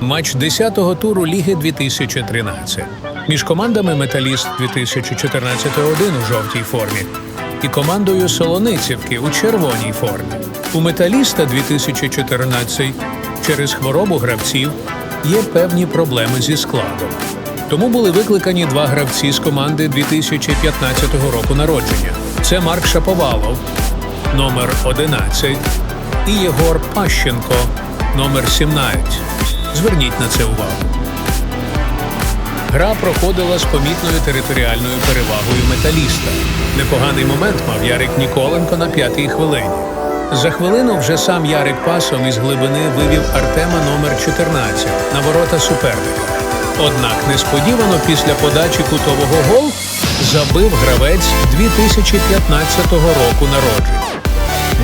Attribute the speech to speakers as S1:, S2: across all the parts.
S1: Матч 10-го туру Ліги 2013. Між командами Металіст 2014-1 у жовтій формі і командою Солоницівки у червоній формі. У Металіста 2014 через хворобу гравців є певні проблеми зі складом. Тому були викликані два гравці з команди 2015 року народження. Це Марк Шаповалов, номер 11, і Єгор Пащенко, номер 17. Зверніть на це увагу. Гра проходила з помітною територіальною перевагою металіста. Непоганий момент мав Ярик Ніколенко на п'ятій хвилині. За хвилину вже сам Ярик пасом із глибини вивів Артема номер 14 на ворота суперника. Однак несподівано після подачі кутового гол забив гравець 2015 року народження.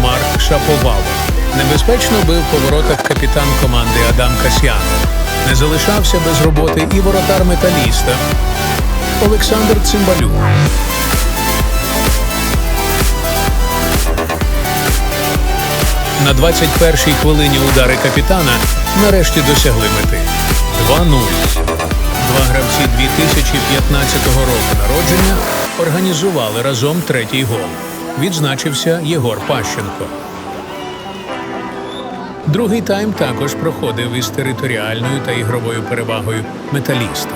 S1: Марк Шаповалов. Небезпечно бив по воротах капітан команди Адам Касьянов. Не залишався без роботи і воротар металіста Олександр Цимбалюк. На 21-й хвилині удари капітана нарешті досягли мети. 2-0. Два гравці 2015 року народження організували разом третій гол. Відзначився Єгор Пащенко. Другий тайм також проходив із територіальною та ігровою перевагою металіста.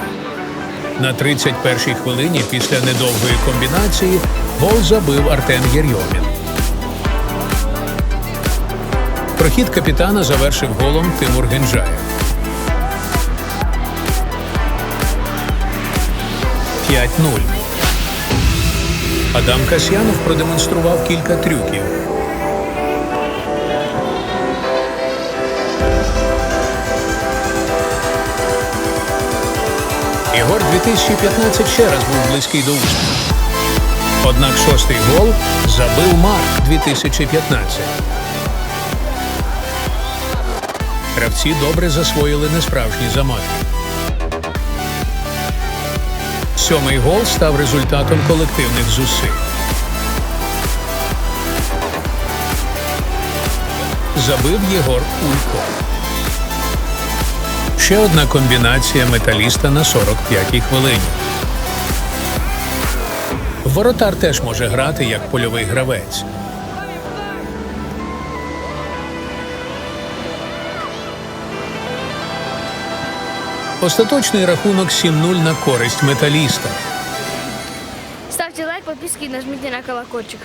S1: На 31-й хвилині після недовгої комбінації гол забив Артем Єрйомін. Прохід капітана завершив голом Тимур Генджаєв. 5-0. Адам Касьянов продемонстрував кілька трюків. Ігор 2015 ще раз був близький до успіху. Однак шостий гол забив Марк 2015. Гравці добре засвоїли несправжні замахи. Сьомий гол став результатом колективних зусиль. Забив Єгор Улько. Ще одна комбінація металіста на 45-й хвилині. Воротар теж може грати як польовий гравець. Остаточний рахунок 7-0 на користь металіста.
S2: Ставьте лайк, подписки и нажмите на колокольчик.